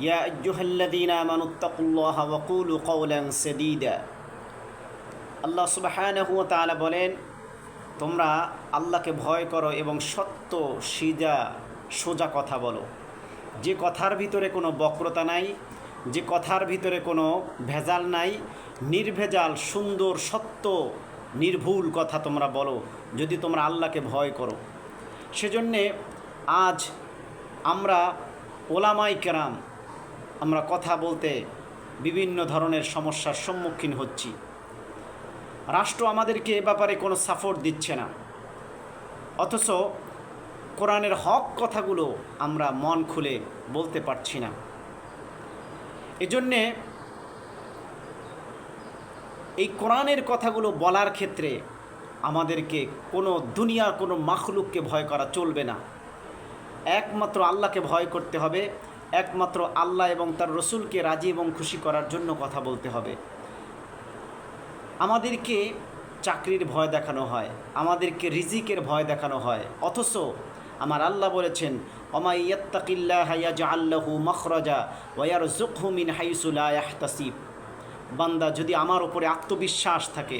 يا أيها الذين آمنوا اتقوا الله وقولوا قولا سديدا আল্লাহ সুবাহানহু তাআলা বলেন তোমরা আল্লাহকে ভয় করো এবং সত্য সিজা সোজা কথা বলো যে কথার ভিতরে কোনো বক্রতা নাই যে কথার ভিতরে কোনো ভেজাল নাই নির্ভেজাল সুন্দর সত্য নির্ভুল কথা তোমরা বলো যদি তোমরা আল্লাহকে ভয় করো সেজন্যে আজ আমরা ওলামাই কেরাম আমরা কথা বলতে বিভিন্ন ধরনের সমস্যার সম্মুখীন হচ্ছি। রাষ্ট্র আমাদেরকে এ ব্যাপারে কোনো সাপোর্ট দিচ্ছে না। অথচ কোরআনের হক কথাগুলো আমরা মন খুলে বলতে পারছি না। এজন্যে এই কোরআনের কথাগুলো বলার ক্ষেত্রে আমাদেরকে কোনো দুনিয়ার কোনো মাখলুককে ভয় করা চলবে না। একমাত্র আল্লাহকে ভয় করতে হবে। একমাত্র আল্লাহ এবং তার রসুলকে রাজি এবং খুশি করার জন্য কথা বলতে হবে। আমাদেরকে চাকরির ভয় দেখানো হয়, আমাদেরকে রিজিকের ভয় দেখানো হয়। অথচ আমার আল্লাহ বলেছেন অমাই ইয়াত্তাকিল্লা হাইয়াজা আল্লাহু মখরজা ওয়ার জুকহু মিন হাইসুলা ইয়াহতাসিব। বান্দা, যদি আমার ওপরে আত্মবিশ্বাস থাকে,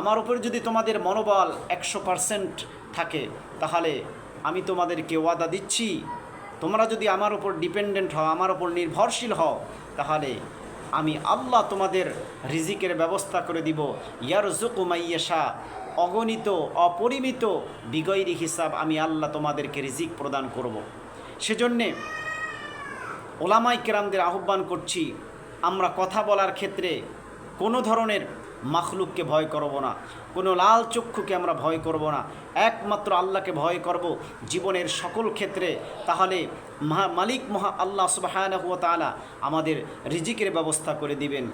আমার ওপরে যদি তোমাদের মনোবল একশো পারসেন্ট থাকে, তাহলে আমি তোমাদেরকে ওয়াদা দিচ্ছি তোমরা যদি আমার উপর ডিপেন্ডেন্ট হও, আমার উপর নির্ভরশীল হও, তাহলে আমি আল্লাহ তোমাদের রিজিকের ব্যবস্থা করে দিব ইয়ার জুকুমাইয়েশা অগণিত, অপরিমিত বিগৈরি হিসাব আমি আল্লাহ তোমাদেরকে রিজিক প্রদান করব। সেজন্যে ওলামাই কেরামদের আহ্বান করছি, আমরা কথা বলার ক্ষেত্রে কোনো ধরনের মাখলুককে ভয় করব না। কোনো লাল চক্ষুকে আমরা ভয় করব না। একমাত্র আল্লাহকে ভয় করব জীবনের সকল ক্ষেত্রে। তাহলে মহা, মালিক মহা আল্লাহ সুবাহানহুয়া তালা আমাদের রিজিকের ব্যবস্থা করে দিবেন।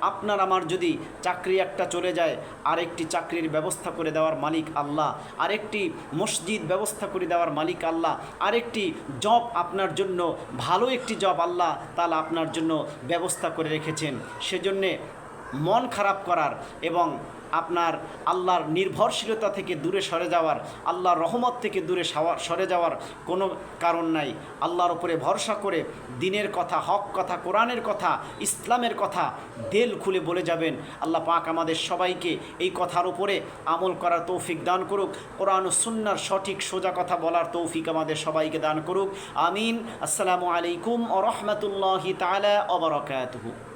আপনার আমার যদি চাকরি একটা চলে যায়, আরেকটি চাকরির ব্যবস্থা করে দেওয়ার মালিক আল্লাহ, আরেকটি মসজিদ ব্যবস্থা করে দেওয়ার মালিক আল্লাহ, আরেকটি জব আপনার জন্য, ভালো একটি জব আল্লাহ তালা আপনার জন্য ব্যবস্থা করে রেখেছেন। সেজন্যে মন খারাপ করার এবং আপনার আল্লাহর নির্ভরশীলতা থেকে দূরে সরে যাওয়ার, আল্লাহর রহমত থেকে দূরে সরে যাওয়ার কোনো কারণ নাই। আল্লাহর ওপরে ভরসা করে দিনের কথা, হক কথা, কোরআনের কথা, ইসলামের কথা দেল খুলে বলে যাবেন। আল্লাহ পাক আমাদের সবাইকে এই কথার উপরে আমল করার তৌফিক দান করুক। কোরআন সুন্নার সঠিক সোজা কথা বলার তৌফিক আমাদের সবাইকে দান করুক। আমিন। আসসালামু আলাইকুম ও রহমতুল্লাহি তালা অবরকাতহু